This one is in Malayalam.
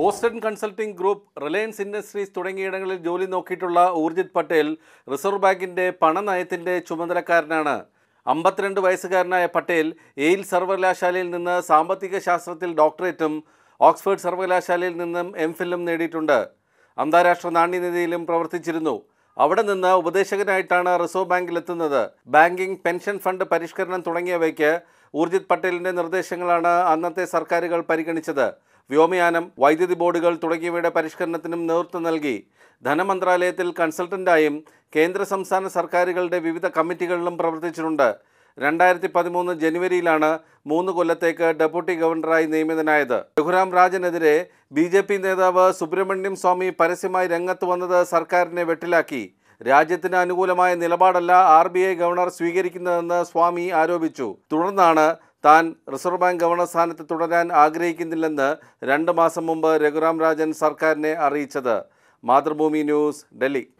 Boston consulting group Reliance industries തുടങ്ങിയിടങ്ങളിൽ ജോലി നോക്കിയിട്ടുള്ള ഊർജിത് പട്ടേൽ റിസർവ് ബാങ്കിന്റെ പണനയത്തിന്റെ ചുമതലക്കാരനാണ്. അമ്പത്തിരണ്ട് വയസ്സുകാരനായ പട്ടേൽ എയിൽ സർവകലാശാലയിൽ നിന്ന് സാമ്പത്തിക ശാസ്ത്രത്തിൽ ഡോക്ടറേറ്റും ഓക്സ്ഫോർഡ് സർവകലാശാലയിൽ നിന്നും എം ഫില്ലും നേടിയിട്ടുണ്ട്. അന്താരാഷ്ട്ര നാണ്യനിധിയിലും പ്രവർത്തിച്ചിരുന്നു. അവിടെ നിന്ന് ഉപദേശകനായിട്ടാണ് റിസർവ് ബാങ്കിലെത്തുന്നത്. ബാങ്കിംഗ് പെൻഷൻ ഫണ്ട് പരിഷ്കരണം തുടങ്ങിയവയ്ക്ക് ഊർജിത് പട്ടേലിന്റെ നിർദ്ദേശങ്ങളാണ് അന്നത്തെ സർക്കാരുകൾ പരിഗണിച്ചത്. വ്യോമയാനം വൈദ്യുതി ബോർഡുകൾ തുടങ്ങിയവയുടെ പരിഷ്കരണത്തിനും നേതൃത്വം നൽകി. ധനമന്ത്രാലയത്തിൽ കൺസൾട്ടന്റായും കേന്ദ്ര സംസ്ഥാന സർക്കാരുകളുടെ വിവിധ കമ്മിറ്റികളിലും പ്രവർത്തിച്ചിട്ടുണ്ട്. രണ്ടായിരത്തി പതിമൂന്ന് ജനുവരിയിലാണ് മൂന്ന് കൊല്ലത്തേക്ക് ഡെപ്യൂട്ടി ഗവർണറായി നിയമിതനായത്. രഘുറാം രാജനെതിരെ ബി ജെ പി നേതാവ് സുബ്രഹ്മണ്യം സ്വാമി പരസ്യമായി രംഗത്ത് വന്നത് സർക്കാരിനെ വെട്ടിലാക്കി. രാജ്യത്തിന് അനുകൂലമായ നിലപാടല്ല ആർ ഗവർണർ സ്വീകരിക്കുന്നതെന്ന് സ്വാമി ആരോപിച്ചു. തുടർന്നാണ് താൻ റിസർവ് ബാങ്ക് ഗവർണർ സ്ഥാനത്ത് തുടരാൻ ആഗ്രഹിക്കുന്നില്ലെന്ന് രണ്ട് മാസം മുമ്പ് രഘുറാം രാജൻ സർക്കാരിനെ അറിയിച്ചത്. മാതൃഭൂമി ന്യൂസ് ഡൽഹി.